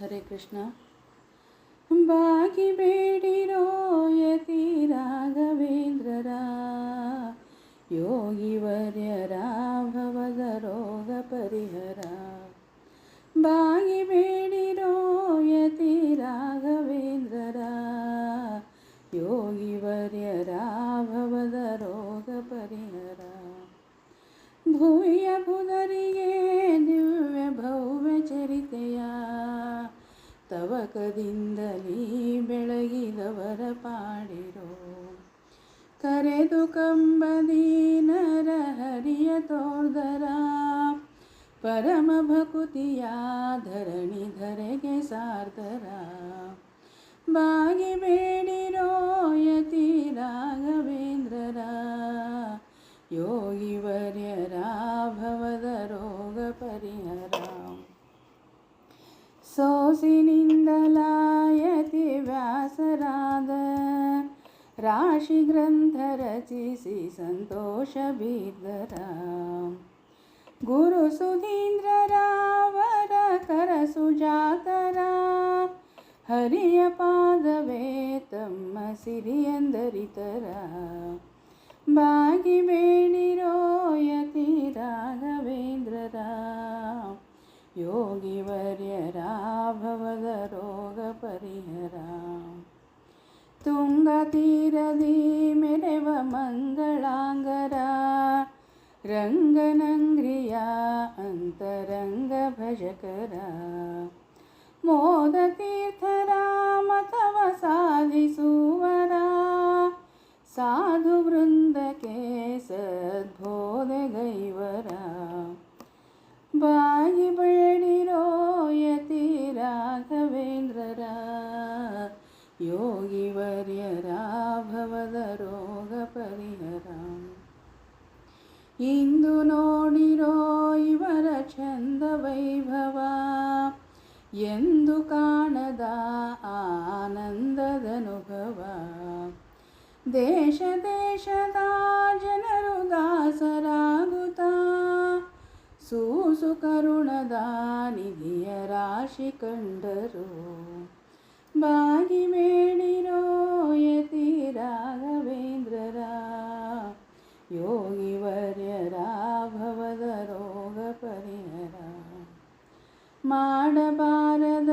ಹರೇ ಕೃಷ್ಣ. ಬಾಗಿ ಬೇಡಿರೋ ಯತಿ ರಾಘವೇಂದ್ರರ ಯೋಗಿವರ್ಯರ ಭವದ ರೋಗ ಪರಿಹರ. ಬಾಗಿ ಬೇಡಿರೋ ಯತಿ ರಾಘವೇಂದ್ರರ ಪಾಡಿರೋ. ಕರೆದು ಕಂಬದಿ ನರ ಹರಿಯ ತೋರ್ದರ. ಪರಮ ಭಕುತಿಯ ಧರಣಿ ಧರೆಗೆ ಸಾರ್ದರ. ಬಾಗಿ ಬೇಡಿರೋ ಯತಿ ರಾಘವೇಂದ್ರರ. ಯೋಗಿವರ್ಯರ ರಾಶಿ ಗ್ರಂಥ ರಚಿಸಿ ಸಂತೋಷ ಬಿದ್ದರ ಗುರು ಸುಧೀಂದ್ರರಾವರ ಕರ ಸುಜಾತರ ಹರಿಯ ಪಾದವೇ ತಮ್ಮ ಸಿರಿಯಂದರಿತರ ಬಾಗಿ ಬೇಡಿರೋ ಯತಿ ರಾಘವೇಂದ್ರರ ತೀರದಿ ಮೆರೆವ ಮಂಗಳಾಂಗರ. ರಂಗನಂಗ್ರಿಯ ಅಂತರಂಗ ಭಜಕರ. ಮೋದ ತೀರ್ಥರ ಮತವ ಸಾಧಿಸುವರ. ಸಾಧು ವೃಂದಕ್ಕೆ ಸದ್ಬೋಧೆಗೈವರ ಬಾಯಿ ಬೇಡಿರೋ ಯತಿ ರಾಘವೇಂದ್ರರ. ಯೋಗಿವರ್ಯರ ಭವದ ರೋಗ ಪರಿಹರ. ಇಂದು ನೋಡಿರೋ ಇವರ ಚಂದ ವೈಭವ, ಎಂದು ಕಾಣದ ಆನಂದದನುಭವ. ದೇಶ ದೇಶದ ಜನರು ದಾಸರಾಗುತ್ತ, ಸೂಸು ಕರುಣದ ನಿಧಿಯ ರಾಶಿ ಕಂಡರು. ಬಾಗಿ ಬೇಡಿರೋ ಯತಿ ರಾಘವೇಂದ್ರರ ಯೋಗಿವರ್ಯರ ಭವದ ರೋಗ ಪರಿಹರ. ಮಾಡಬಾರದ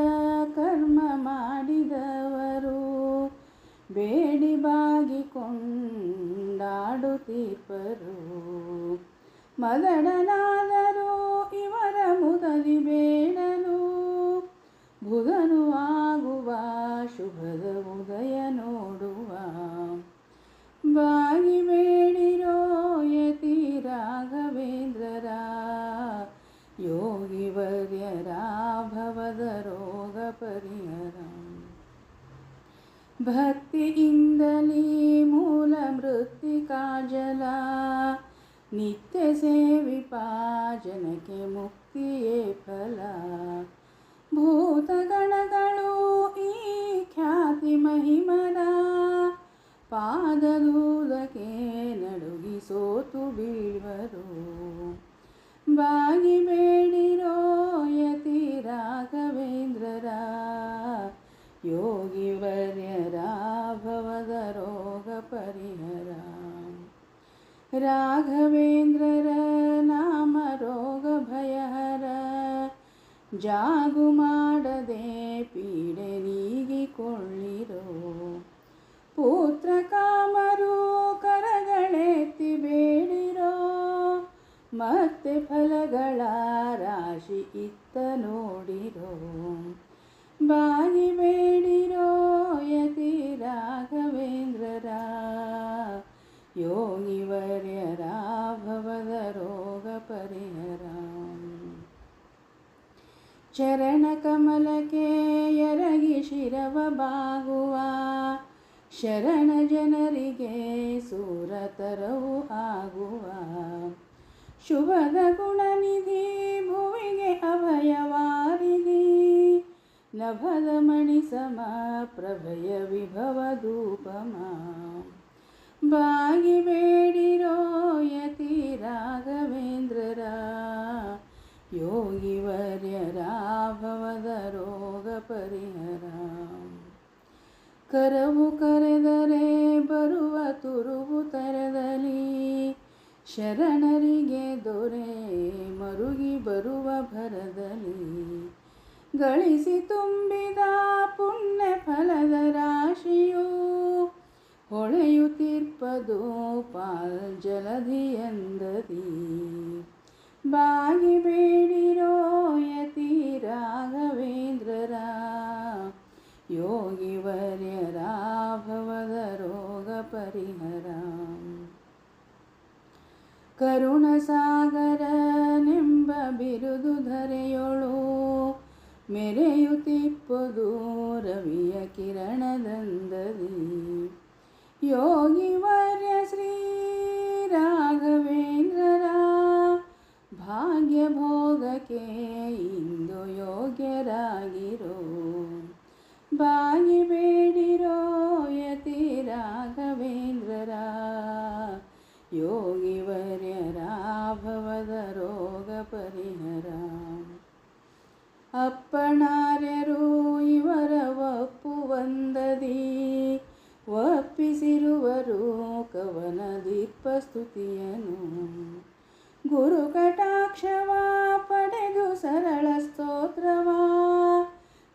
ಕರ್ಮ ಮಾಡಿದವರು ಬೇಡಿ ಬಾಗಿಕೊಂಡಾಡುತ್ತೀರ್ಪರು ಮದಡನಾದರೂ ಇವರ ಮುದದಿ ಬೇಡಲು ಬುಧನು ಆಗುವ ಶುಭದ ಉದಯ ನೋಡುವ. ಬಾಗಿ ಬೇಡಿರೋ ಯತಿ ರಾಘವೇಂದ್ರರ. ಯೋಗಿವರ್ಯರ ಭವದ ರೋಗ ಪರಿಹರ. ಭಕ್ತಿಯಿಂದಲೇ ಮೂಲ ಮೃತ್ತಿ ಕಾಜಲ. ನಿತ್ಯ ಸೇವಿಪಾ ಜನಕ್ಕೆ ಮುಕ್ತಿಯೇ ಫಲ. ಭೂತಗಣಗಳು ಖ್ಯಾತಿ ಮಹಿಮರ ಪಾದದೂದಕ್ಕೆ ನಡುಗಿ ಸೋತು ಬೀಳ್ವರು. ಬಾಗಿ ಬೇಡಿರೋ ಯತಿ ರಾಘವೇಂದ್ರರ, ಯೋಗಿ ವರ್ಯರ ಭವದ ರೋಗ ಪರಿಹರ. ರಾಘವೇಂದ್ರರ ನಾಮ ರೋಗ ಭಯಹರ, ಜಾಗು ಮಾಡದೆ ಇತ್ತ ನೋಡಿರೋ ಬಾಗಿ ಬೇಡಿರೋ ಯತಿ ರಾಘವೇಂದ್ರರ ಯೋಗಿವರ್ಯರ ಭವದ ರೋಗ ಪರಿಹರ. ಚರಣ ಕಮಲಕ್ಕೆ ಎರಗಿ ಶಿರವ ಬಾಗುವ, ಶರಣ ಜನರಿಗೆ ಸೂರತರವು ಆಗುವ. ಶುಭದ ಗುಣನಿಧಿ, ಭುವಿಗೆ ಅಭಯವಾರಿಧಿ ನಭದ ಮಣಿ ಸಮ, ಪ್ರಭಯ ವಿಭವ ಧೂಪಮ. ಬಾಗಿ ಬೇಡಿರೋ ಯತಿ ರಾಘವೇಂದ್ರರ, ಯೋಗಿ ವರ್ಯರ ಭವದ ರೋಗ ಪರಿಹರ. ಕರವು ಕರೆದರೆ ಬರುವ ತುರುವು ತರದಲ್ಲಿ ಶರಣರಿಗೆ ದೊರೆ ಮರುಗಿ ಬರುವ ಭರದಲ್ಲಿ ಗಳಿಸಿ ತುಂಬಿದ ಪುಣ್ಯ ಫಲದ ರಾಶಿಯು ಹೊಳೆಯುತ್ತಿರ್ಪದು ಪಾಲ್ ಜಲಧಿಯಂದದಿ ಬಾಗಿ ಬೇಡಿರೋ ಮೆರೆಯುತ್ತಿಪ್ಪದು ರವಿಯ ಕಿರಣದಂದದಿ ಯೋಗಿವರ್ಯ ಶ್ರೀ ರಾಘವೇಂದ್ರರ ಭಾಗ್ಯ ಭೋಗಕ್ಕೆ ಇಂದು ಯೋಗ್ಯರಾಗಿರೋ ಬಾಗಿ ಬೇಡಿರೋ ಯತಿ ರಾಘವೇಂದ್ರರ ಯೋಗಿವರ್ಯರ ಭವದ ರೋಗ ಪರಿಹರ ಅಪ್ಪಣಾರ್ಯರು ಇವರ ಒಪ್ಪುವಂದದಿ ಒಪ್ಪಿಸಿರುವರು ಕವನ ದೀಪ ಸ್ತುತಿಯನು ಗುರು ಕಟಾಕ್ಷವ, ಪಡೆದು ಸರಳ ಸ್ತೋತ್ರವ.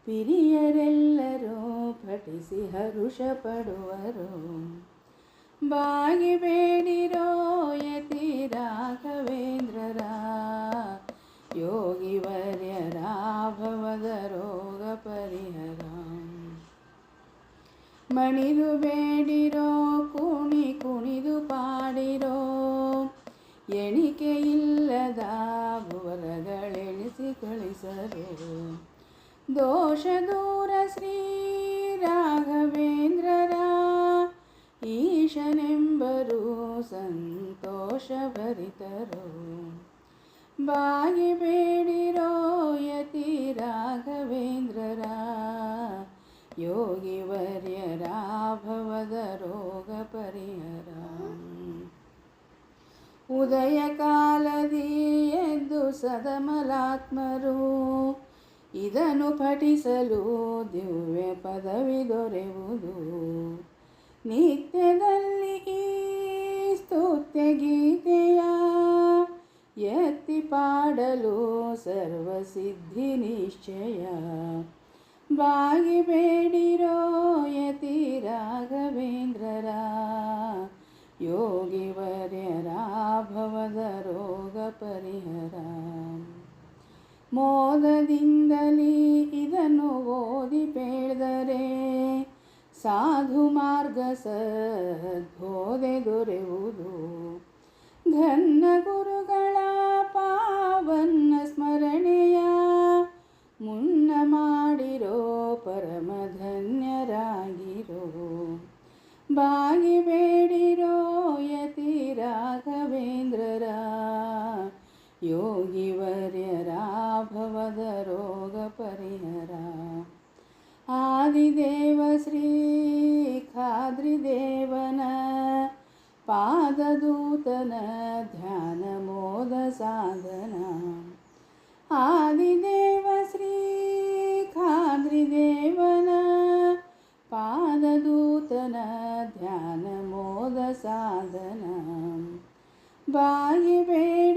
ಪಿರಿಯರೆಲ್ಲರೂ ಪಠಿಸಿ ಹರುಷ ಪಡುವರು ಬಾಗಿ ಬೇಡಿರೋ ಮಣಿದು ಬೇಡಿರೋ, ಕುಣಿ ಕುಣಿದು ಪಾಡಿರೋ ಎಣಿಕೆ ಇಲ್ಲದ ಭುವರಗಳೆಣಿಸಿ ಕಳಿಸರು ದೋಷ ದೂರ ಶ್ರೀ ರಾಘವೇಂದ್ರರ ಈಶನೆಂಬರು ಸಂತೋಷ ಭರಿತರು. ಬಾಗಿ ಬೇಡಿರೋ ಯತಿ ರಾಘವೇಂದ್ರರ ಯೋಗಿವರ್ಯರ ಭವದ ರೋಗ ಪರಿಹರ. ಉದಯ ಎದ್ದು ಸದಮಲಾತ್ಮರು ಇದನ್ನು ಪಠಿಸಲು ದಿವ್ಯ ಪದವಿ ದೊರೆಯುವುದು ನಿತ್ಯದಲ್ಲಿ ಸ್ತುತ್ಯ ಗೀತೆಯ ಎತ್ತಿ ಪಾಡಲು ಸರ್ವಸಿದ್ಧಿ ನಿಶ್ಚಯ. ಬಾಗಿ ಬೇಡಿರೋ ಯತಿ ರಾಘವೇಂದ್ರರ ಯೋಗಿವರ್ಯರ ಭವದ ರೋಗ ಪರಿಹರ. ಮೋದದಿಂದಲೇ ಇದನ್ನು ಓದಿ ಬೇಡದರೆ ಸಾಧು ಮಾರ್ಗ ಸದ್ಬೋಧೆ ದೊರೆಯುವುದು. ಧನ್ನ ಗುರುಗಳ ಪಾವನ್ನ ಬಾಗಿ ಯತಿ ರಾಘವೇಂದ್ರರ ಯೋಗಿವರ್ಯರ ಭವದ ರೋಗ ಪರಿಹರ. ಆದಿದೇವ ಶ್ರೀ ಖಾದ್ರಿದೇವನ, ಪಾದದೂತನ ಧ್ಯಾನ ಮೋದ ಸಾಧನ. ಆದಿದೇವ ಶ್ರೀ ಖಾದ್ರಿದೇವನ पाददूतन ध्यानमोदसाधनं। बाह्ये